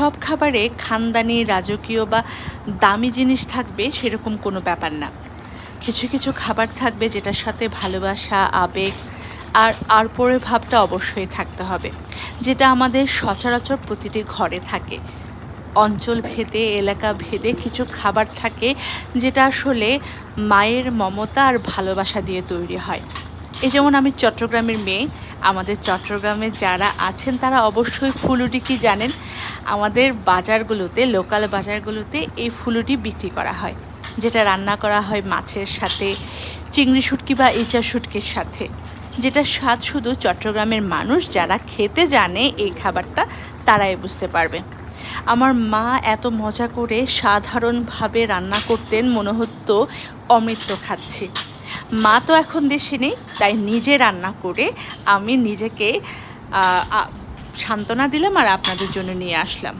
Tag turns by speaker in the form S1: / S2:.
S1: সব খাবারে খানদানি, রাজকীয় বা দামি জিনিস থাকবে সেরকম কোনো ব্যাপার না। কিছু কিছু খাবার থাকবে যেটার সাথে ভালোবাসা, আবেগ আর আর পরে ভাবটা অবশ্যই থাকতে হবে, যেটা আমাদের সচরাচর প্রতিটি ঘরে থাকে। অঞ্চল ভেদে, এলাকা ভেদে কিছু খাবার থাকে যেটা আসলে মায়ের মমতা আর ভালোবাসা দিয়ে তৈরি হয়। এই যেমন আমি চট্টগ্রামের মেয়ে আমাদের চট্টগ্রামে যারা আছেন তারা অবশ্যই ফুলুটি কি জানেন? আমাদের বাজারগুলোতে, লোকাল বাজারগুলোতে এই ফুলুটি বিক্রি করা হয়। যেটা রান্না করা হয় মাছের সাথে, চিংড়ি শুটকি বা ইচা শুটকির সাথে। যেটা স্বাদ শুধু চট্টগ্রামের মানুষ, যারা খেতে জানে এই খাবারটা, তারাই বুঝতে পারবে। আমার মা এত মজা করে সাধারণভাবে রান্না করতেন, মনে হতো অমৃত খাচ্ছি। মা তো এখন দেশে নেই তাই নিজে রান্না করে আমি নিজেকে সান্ত্বনা দিলাম আর আপনাদের জন্য নিয়ে আসলাম।